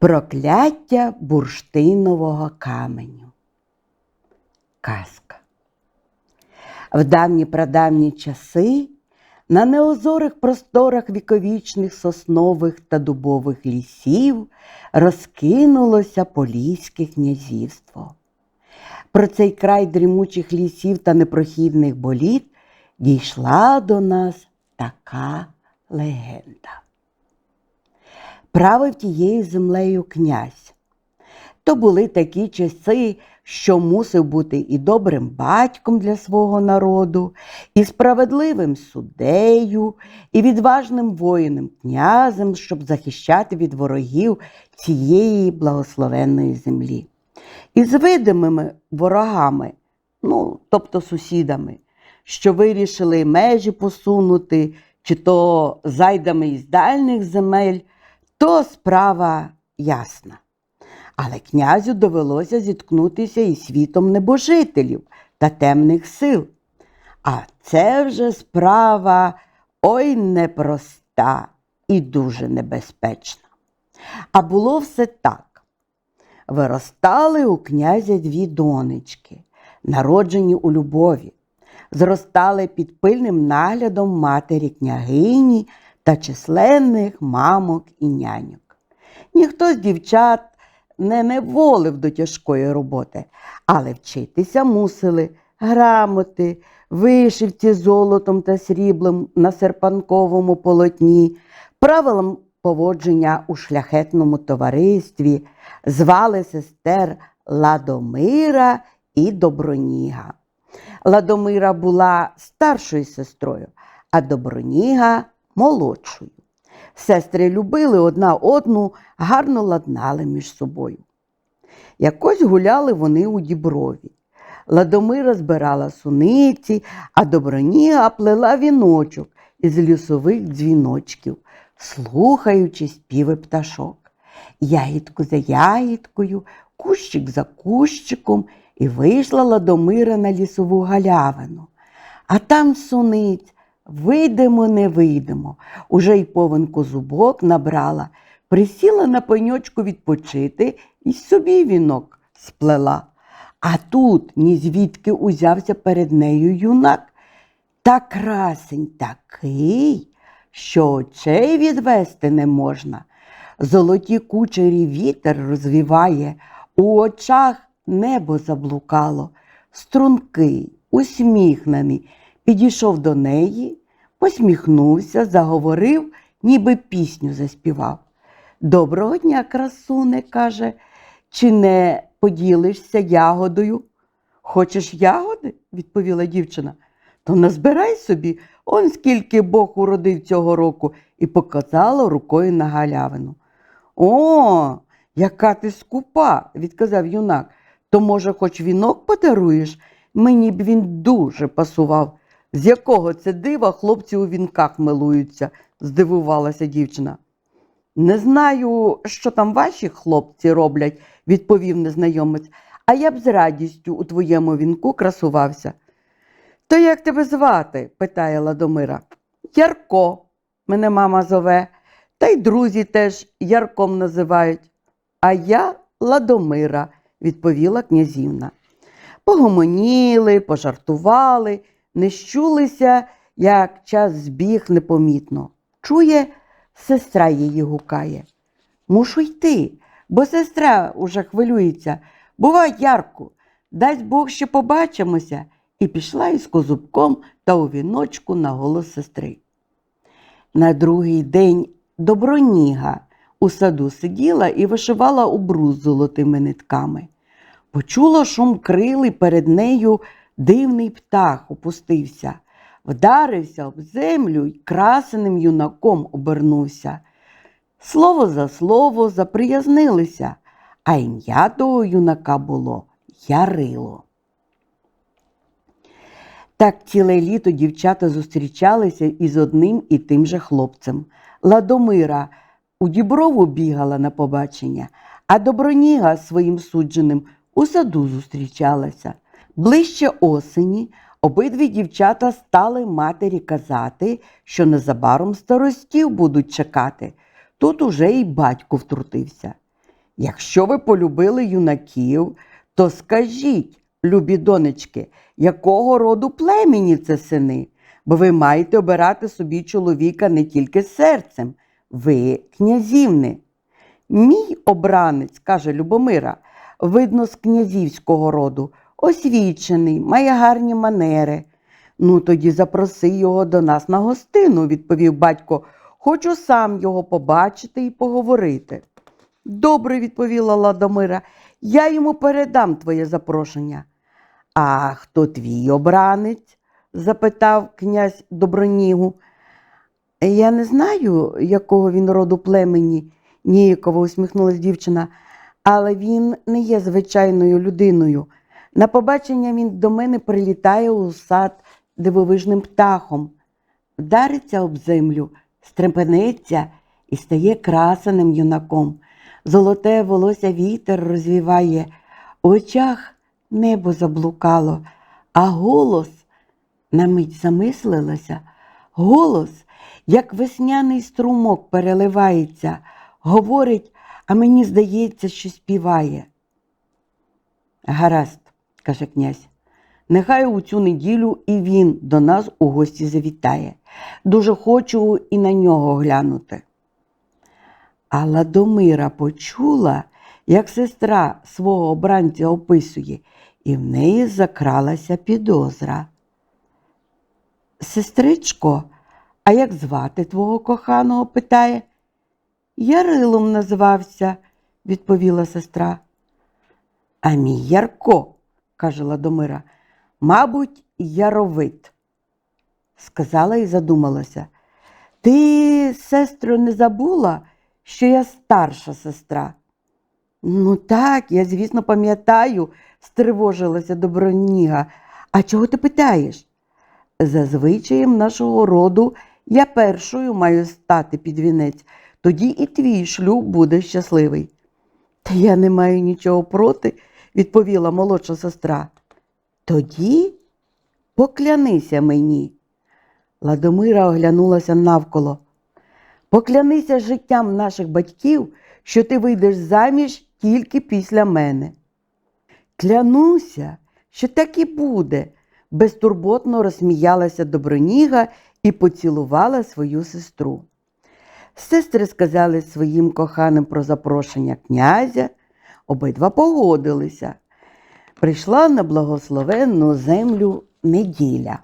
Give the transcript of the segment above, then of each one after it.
Прокляття бурштинового каменю. Казка. В давні прадавні часи на неозорих просторах віковічних соснових та дубових лісів розкинулося Поліське князівство. Про цей край дрімучих лісів та непрохідних боліт дійшла до нас така легенда правив тією землею князь. То були такі часи, що мусив бути і добрим батьком для свого народу, і справедливим суддею, і відважним воїном князем, щоб захищати від ворогів цієї благословенної землі. І з видимими ворогами, ну, тобто сусідами, що вирішили межі посунути, чи то зайдами із дальніх земель, то справа ясна. Але князю довелося зіткнутися із світом небожителів та темних сил. А це вже справа ой непроста і дуже небезпечна. А було все так. Виростали у князя дві донечки, народжені у любові, зростали під пильним наглядом матері княгині та численних мамок і няньок. Ніхто з дівчат не неволив до тяжкої роботи, але вчитися мусили грамоти, вишивці золотом та сріблом на серпанковому полотні, правилам поводження у шляхетному товаристві, звали сестер Ладомира і Доброніга. Ладомира була старшою сестрою, а Доброніга молодшою. Сестри любили одна одну, гарно ладнали між собою. Якось гуляли вони у діброві. Ладомира збирала суниці, а Доброніга плела віночок із лісових дзвіночків, слухаючи співи пташок. Ягідку за ягідкою, кущик за кущиком, і вийшла Ладомира на лісову галявину. А там суниць Вийдемо, не вийдемо. Уже й повен козубок набрала, присіла на пеньочку відпочити і собі вінок сплела. А тут ні звідки узявся перед нею юнак. Та красень такий, що очей відвести не можна. Золоті кучері вітер розвіває, у очах небо заблукало, стрункий, усміхнений, підійшов до неї посміхнувся, заговорив, ніби пісню заспівав. Доброго дня, красуне, каже, чи не поділишся ягодою? Хочеш ягоди? відповіла дівчина. То назбирай собі, он скільки Бог уродив цього року, і показала рукою на галявину. О, яка ти скупа, відказав юнак. То, може, хоч вінок подаруєш? Мені б він дуже пасував. З якого це дива хлопці у вінках милуються, здивувалася дівчина. Не знаю, що там ваші хлопці роблять, відповів незнайомець, а я б з радістю у твоєму вінку красувався. То як тебе звати? питає Ладомира. Ярко, мене мама зове, та й друзі теж Ярком називають. А я Ладомира, відповіла князівна. Погомоніли, пожартували не щулися, як час збіг непомітно. Чує, сестра її гукає. Мушу йти, бо сестра уже хвилюється. Бувай, Ярку, дасть Бог ще побачимося, і пішла із козубком та у віночку на голос сестри. На другий день доброніга у саду сиділа і вишивала обрус золотими нитками. Почула шум крили перед нею Дивний птах опустився, вдарився об землю й красеним юнаком обернувся. Слово за слово заприязнилися, а ім'я того юнака було Ярило. Так ціле літо дівчата зустрічалися із одним і тим же хлопцем. Ладомира у Діброву бігала на побачення, а Доброніга своїм судженим у саду зустрічалася. Ближче осені обидві дівчата стали матері казати, що незабаром старостів будуть чекати. Тут уже й батько втрутився. Якщо ви полюбили юнаків, то скажіть, любі донечки, якого роду племені це сини? Бо ви маєте обирати собі чоловіка не тільки серцем, ви князівни. Мій обранець, каже Любомира, видно, з князівського роду, освічений, має гарні манери. Ну, тоді запроси його до нас на гостину, відповів батько. Хочу сам його побачити і поговорити. Добре, відповіла Ладомира, я йому передам твоє запрошення. А хто твій обранець? запитав князь Добронігу. Я не знаю, якого він роду племені, ніяково усміхнулась дівчина, але він не є звичайною людиною. На побачення він до мене прилітає у сад дивовижним птахом, вдариться об землю, стрепенеться і стає красеним юнаком. Золоте волосся вітер розвіває, у очах небо заблукало, а голос на мить замислилася, голос, як весняний струмок переливається, говорить, а мені здається, що співає. Гаразд, каже князь, нехай у цю неділю і він до нас у гості завітає. Дуже хочу і на нього глянути. А Ладомира почула, як сестра свого обранця описує, і в неї закралася підозра. Сестричко, а як звати твого коханого? питає. Ярилом назвався, відповіла сестра. А мій Ярко, каже Ладомира, мабуть, яровит, сказала і задумалася. Ти, сестро, не забула, що я старша сестра? Ну так, я, звісно, пам'ятаю, стривожилася Доброніга. А чого ти питаєш? За звичаєм нашого роду я першою маю стати під вінець, тоді і твій шлюб буде щасливий. Та я не маю нічого проти, відповіла молодша сестра. Тоді поклянися мені. Ладомира оглянулася навколо. Поклянися життям наших батьків, що ти вийдеш заміж тільки після мене. Клянуся, що так і буде, безтурботно розсміялася Доброніга і поцілувала свою сестру. Сестри сказали своїм коханим про запрошення князя, обидва погодилися. Прийшла на благословенну землю неділя.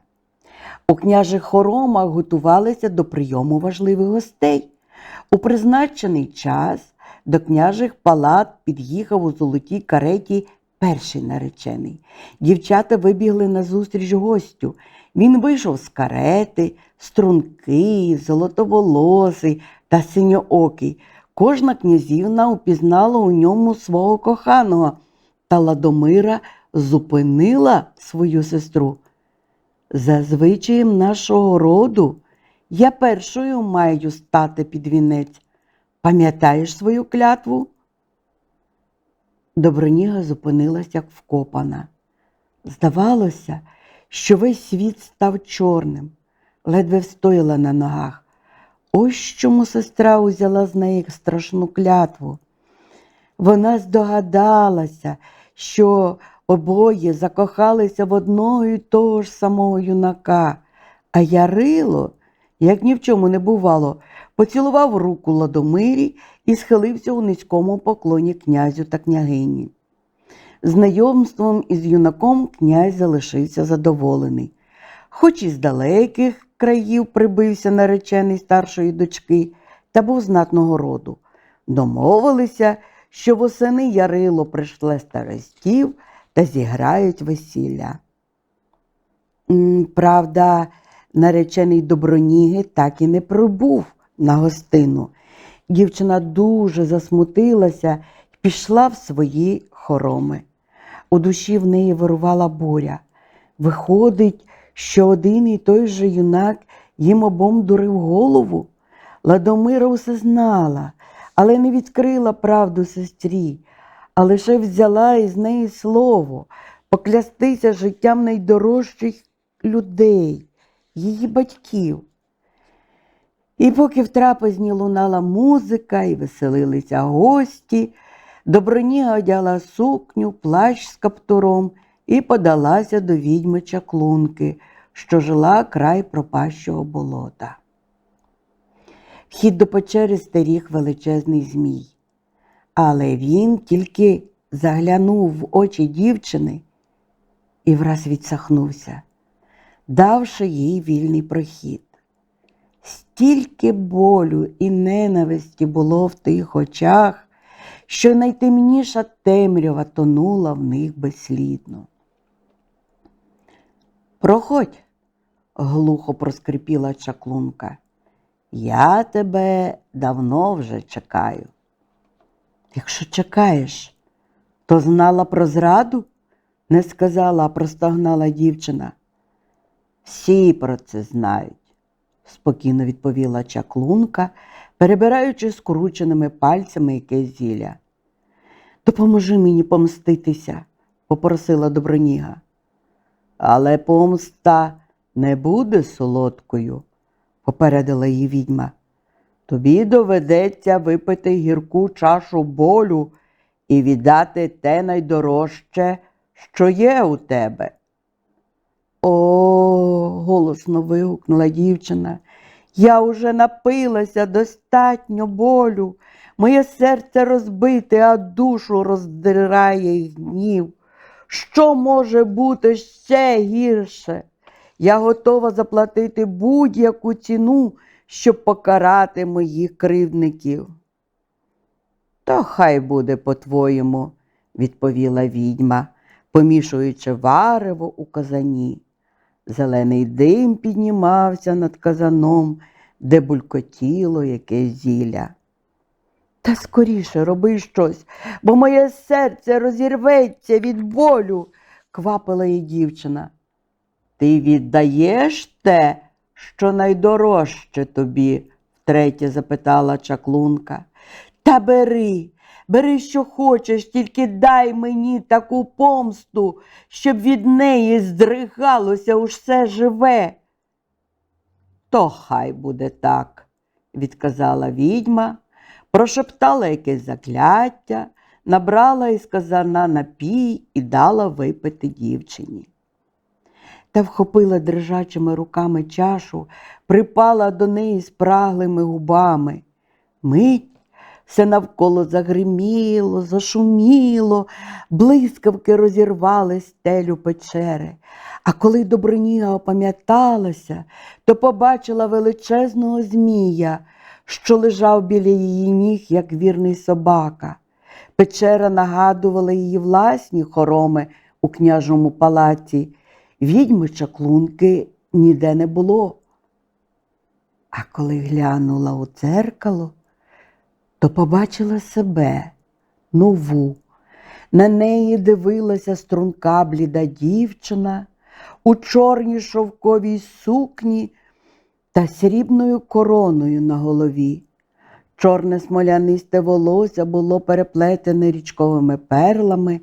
У княжих хоромах готувалися до прийому важливих гостей. У призначений час до княжих палат під'їхав у золотій кареті перший наречений. Дівчата вибігли назустріч гостю. Він вийшов з карети, стрункий, золотоволосий та синьоокий. Кожна князівна упізнала у ньому свого коханого, та Ладомира зупинила свою сестру. За звичаєм нашого роду я першою маю стати під вінець. Пам'ятаєш свою клятву? Доброніга зупинилась, як вкопана. Здавалося, що весь світ став чорним, ледве встояла на ногах. Ось чому сестра узяла з неї страшну клятву. Вона здогадалася, що обоє закохалися в одного і того ж самого юнака, а Ярило, як ні в чому не бувало, поцілував руку Ладомирі і схилився у низькому поклоні князю та княгині. Знайомством із юнаком князь залишився задоволений. Хоч із далеких країв прибився наречений старшої дочки та був знатного роду. Домовилися, що восени Ярило прийшле старостів та зіграють весілля. Правда, наречений Доброніги так і не прибув на гостину. Дівчина дуже засмутилася пішла в свої хороми. У душі в неї вирувала буря. Виходить, що один і той же юнак їм обом дурив голову. Ладомира усе знала, але не відкрила правду сестрі, а лише взяла із неї слово поклястися життям найдорожчих людей, її батьків. І поки в трапезні лунала музика і веселилися гості, Доброніга одяла сукню, плащ з каптуром і подалася до відьми чаклунки, що жила край пропащого болота. Вхід до печери стеріг величезний змій, але він тільки заглянув в очі дівчини і враз відсахнувся, давши їй вільний прохід. Стільки болю і ненависті було в тих очах, що найтемніша темрява тонула в них безслідно. Проходь, глухо проскрипіла чаклунка. Я тебе давно вже чекаю. Якщо чекаєш, то знала про зраду? не сказала, а простогнала дівчина. Всі про це знають, спокійно відповіла чаклунка, перебираючи скрученими пальцями якесь зілля. Допоможи мені помститися, попросила Доброніга. Але помста не буде солодкою, попередила її відьма. Тобі доведеться випити гірку чашу болю і віддати те найдорожче, що є у тебе. О, голосно вигукнула дівчина. Я уже напилася достатньо болю. Моє серце розбите, а душу роздирає гнів. Що може бути ще гірше? Я готова заплатити будь-яку ціну, щоб покарати моїх кривдників. То хай буде по-твоєму, відповіла відьма, помішуючи варево у казані. Зелений дим піднімався над казаном, де булькотіло якесь зілля. Та скоріше роби щось, бо моє серце розірветься від болю, квапила її дівчина. Ти віддаєш те, що найдорожче тобі? втретє запитала чаклунка. Та бери, бери, що хочеш, тільки дай мені таку помсту, щоб від неї здригалося усе живе. То хай буде так, відказала відьма, прошептала якесь закляття, набрала із казана напій і дала випити дівчині. Та вхопила дрижачими руками чашу, припала до неї спраглими губами. Мить все навколо загриміло, зашуміло, блискавки розірвали стелю печери. А коли Доброніга опам'яталася, то побачила величезного змія, що лежав біля її ніг, як вірний собака. Печера нагадувала її власні хороми у княжому палаці. Відьми чаклунки ніде не було. А коли глянула у дзеркало, то побачила себе нову. На неї дивилася струнка бліда дівчина у чорній шовковій сукні та срібною короною на голові. Чорне смолянисте волосся було переплетене річковими перлами,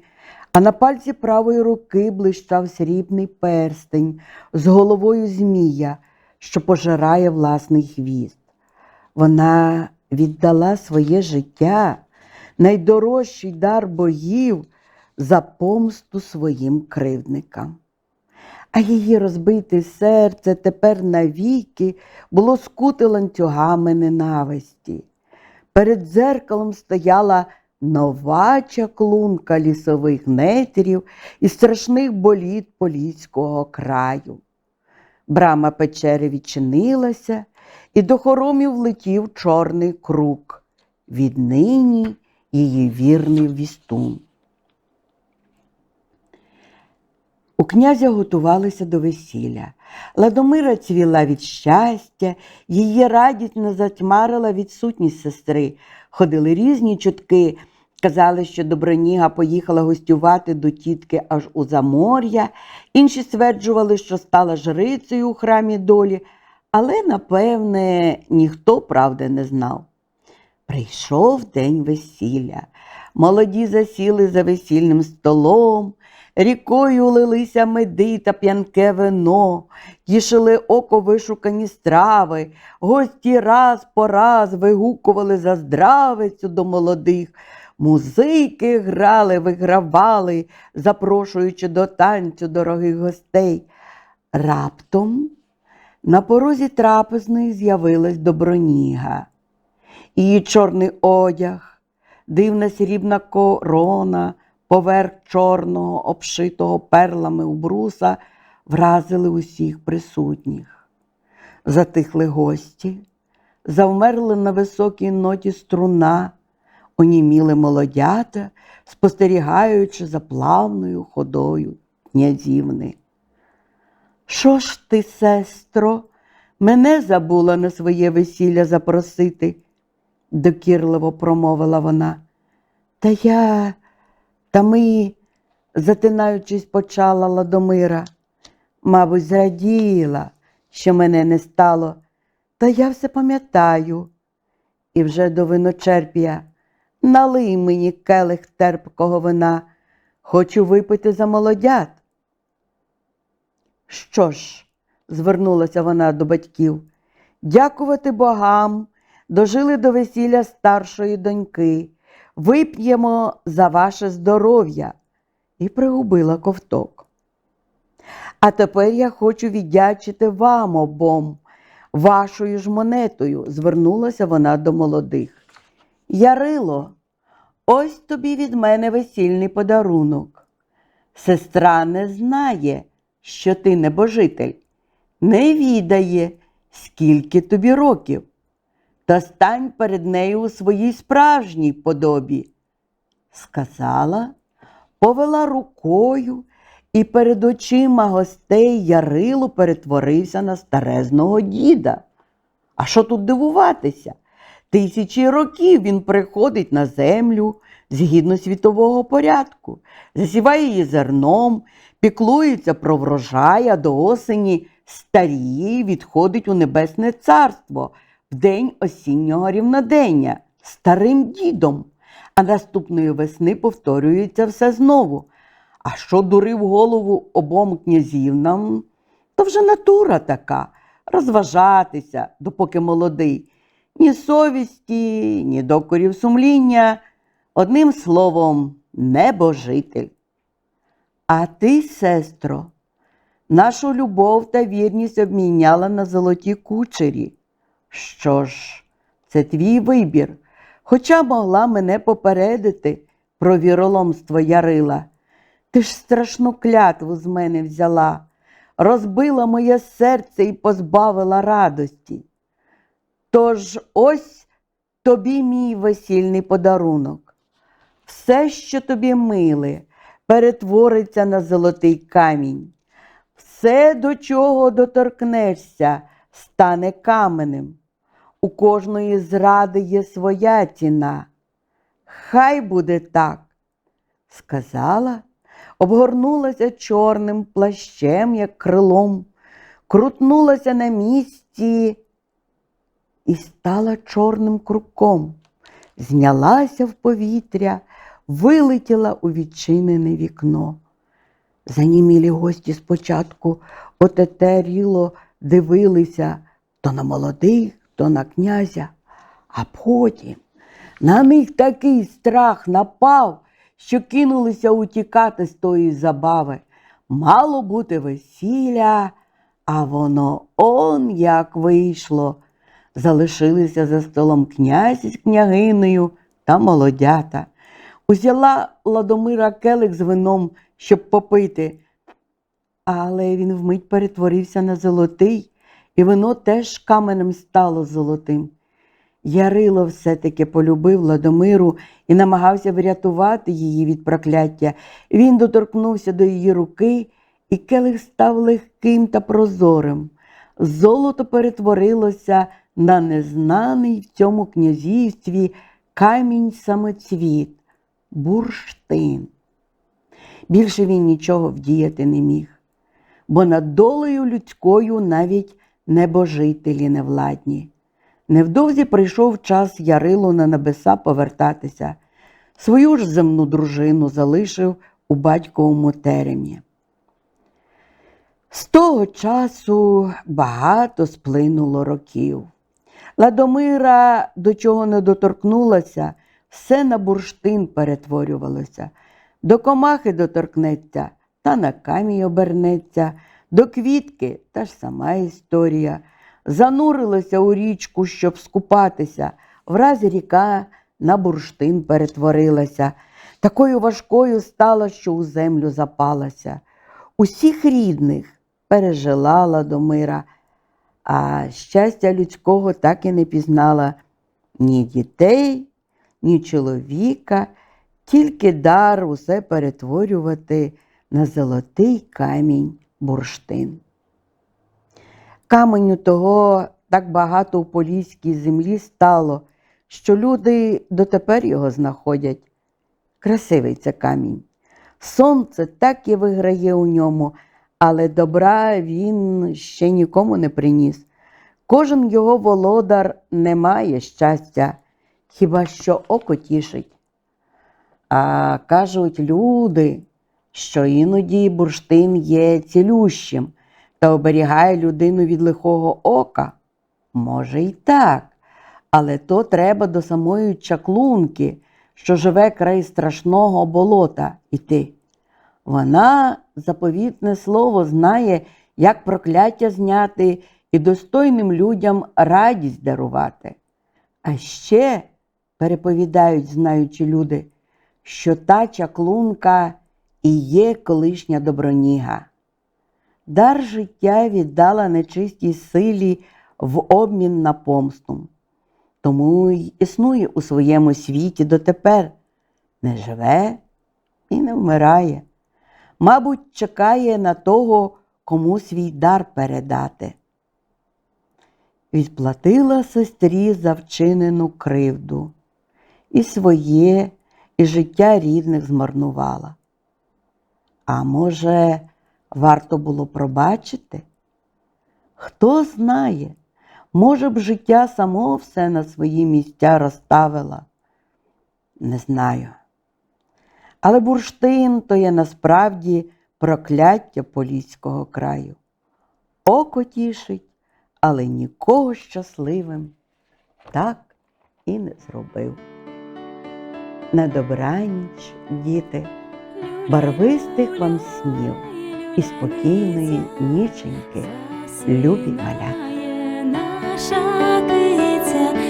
а на пальці правої руки блищав срібний перстень з головою змія, що пожирає власний хвіст. Вона віддала своє життя, найдорожчий дар богів за помсту своїм кривдникам. А її розбите серце тепер навіки було скуте ланцюгами ненависті. Перед дзеркалом стояла нова чаклунка лісових нетрів і страшних боліт поліського краю. Брама печери відчинилася, і до хоромів влетів чорний круг. Віднині її вірний вістун. У князя готувалися до весілля. Ладомира цвіла від щастя, її радість не затьмарила відсутність сестри. Ходили різні чутки, Казали, що Доброніга поїхала гостювати до тітки аж у Замор'я, інші стверджували, що стала жрицею у храмі долі, але, напевне, ніхто правди не знав. Прийшов день весілля. Молоді засіли за весільним столом, рікою лилися меди та п'янке вино, тішили око вишукані страви, гості раз по раз вигукували за здравицю до молодих. Музики грали, вигравали, запрошуючи до танцю дорогих гостей. Раптом на порозі трапезної з'явилась Доброніга. Її чорний одяг, дивна срібна корона, поверх чорного, обшитого перлами убруса, вразили усіх присутніх. Затихли гості, завмерли на високій ноті струна, оніміли молодята, спостерігаючи за плавною ходою князівни. Що ж ти, сестро, мене забула на своє весілля запросити? докірливо промовила вона. Та я, та ми, затинаючись, почала Ладомира. Мабуть, зраділа, що мене не стало, та я все пам'ятаю. І вже до виночерпія налий мені келих терпкого вина, хочу випити за молодят. Що ж, звернулася вона до батьків, дякувати богам, дожили до весілля старшої доньки, вип'ємо за ваше здоров'я і пригубила ковток. А тепер я хочу віддячити вам обом, вашою ж монетою, звернулася вона до молодих. Ярило, ось тобі від мене весільний подарунок. Сестра не знає, що ти небожитель, не відає, скільки тобі років, та стань перед нею у своїй справжній подобі. Сказала, повела рукою, і перед очима гостей Ярило перетворився на старезного діда. А що тут дивуватися? Тисячі років він приходить на землю згідно світового порядку, засіває її зерном, піклується про врожай, а до осені старіє і відходить у небесне царство день осіннього рівнодення старим дідом, а наступної весни повторюється все знову. А що дурив голову обом князівнам, то вже натура така розважатися, допоки молодий. Ні совісті, ні докорів сумління, одним словом, небожитель. А ти, сестро, нашу любов та вірність обміняла на золоті кучері. Що ж, це твій вибір, хоча могла мене попередити про віроломство Ярила. Ти ж страшну клятву з мене взяла, розбила моє серце і позбавила радості. Тож ось тобі мій весільний подарунок. Все, що тобі миле, перетвориться на золотий камінь. Все, до чого доторкнешся, стане каменем. У кожної зради є своя ціна. Хай буде так, сказала, обгорнулася чорним плащем, як крилом, крутнулася на місці і стала чорним круком, знялася в повітря, вилетіла у відчинене вікно. Занімілі гості спочатку отетеріло дивилися то на молодих, то на князя, а потім на них такий страх напав, що кинулися утікати з тої забави. Мало бути весілля, а воно он як вийшло. Залишилися за столом князь із княгинею та молодята. Узяла Ладомира келих з вином, щоб попити, але він вмить перетворився на золотий, і вино теж каменем стало золотим. Ярило все-таки полюбив Ладомиру і намагався врятувати її від прокляття. Він доторкнувся до її руки, і келих став легким та прозорим. Золото перетворилося на незнаний в цьому князівстві камінь самоцвіт, бурштин. Більше він нічого вдіяти не міг, бо над долею людською навіть небожителі невладні. Невдовзі прийшов час Ярилу на небеса повертатися. Свою ж земну дружину залишив у батьковому теремі. З того часу багато сплинуло років. Ладомира до чого не доторкнулася, все на бурштин перетворювалося. До комахи доторкнеться, та на камінь обернеться, до квітки та ж сама історія. Занурилася у річку, щоб скупатися, враз ріка на бурштин перетворилася. Такою важкою стала, що у землю запалася. Усіх рідних пережила Ладомира, а щастя людського так і не пізнала ні дітей, ні чоловіка, тільки дар усе перетворювати на золотий камінь бурштин. Каменю того так багато у поліській землі стало, що люди дотепер його знаходять. Красивий це камінь. Сонце так і виграє у ньому, але добра він ще нікому не приніс. Кожен його володар не має щастя, хіба що око тішить. А кажуть люди, що іноді бурштин є цілющим та оберігає людину від лихого ока. Може, й так, але то треба до самої чаклунки, що живе край страшного болота іти. Вона заповітне слово знає, як прокляття зняти і достойним людям радість дарувати. А ще переповідають знаючі люди, що та чаклунка і є колишня доброніга. Дар життя віддала нечистій силі в обмін на помсту. Тому й існує у своєму світі дотепер, не живе і не вмирає. Мабуть, чекає на того, кому свій дар передати. Відплатила сестрі за вчинену кривду, і своє, і життя рідних змарнувала. А може, варто було пробачити? Хто знає, може б життя само все на свої місця розставила? Не знаю. Але бурштин то є насправді прокляття Поліського краю. Око тішить, але нікого щасливим так і не зробив. На добраніч, діти, барвистих вам снів і спокійної ніченьки, любі маля. Наша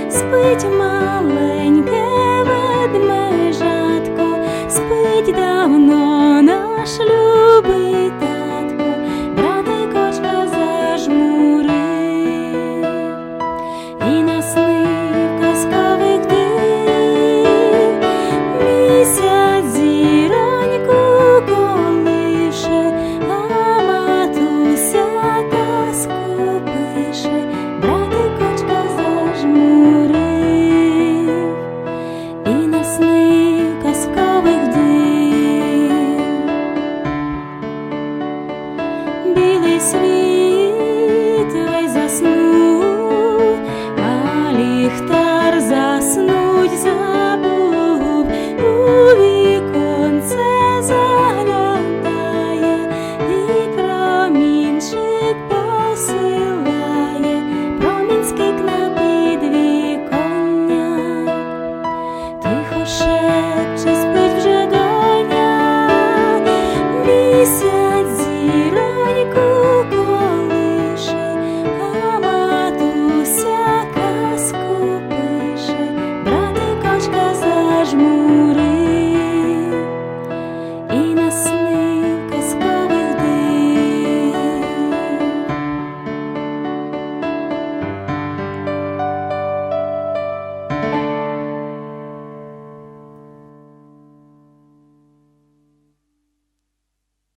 спить маленьке ведмедя.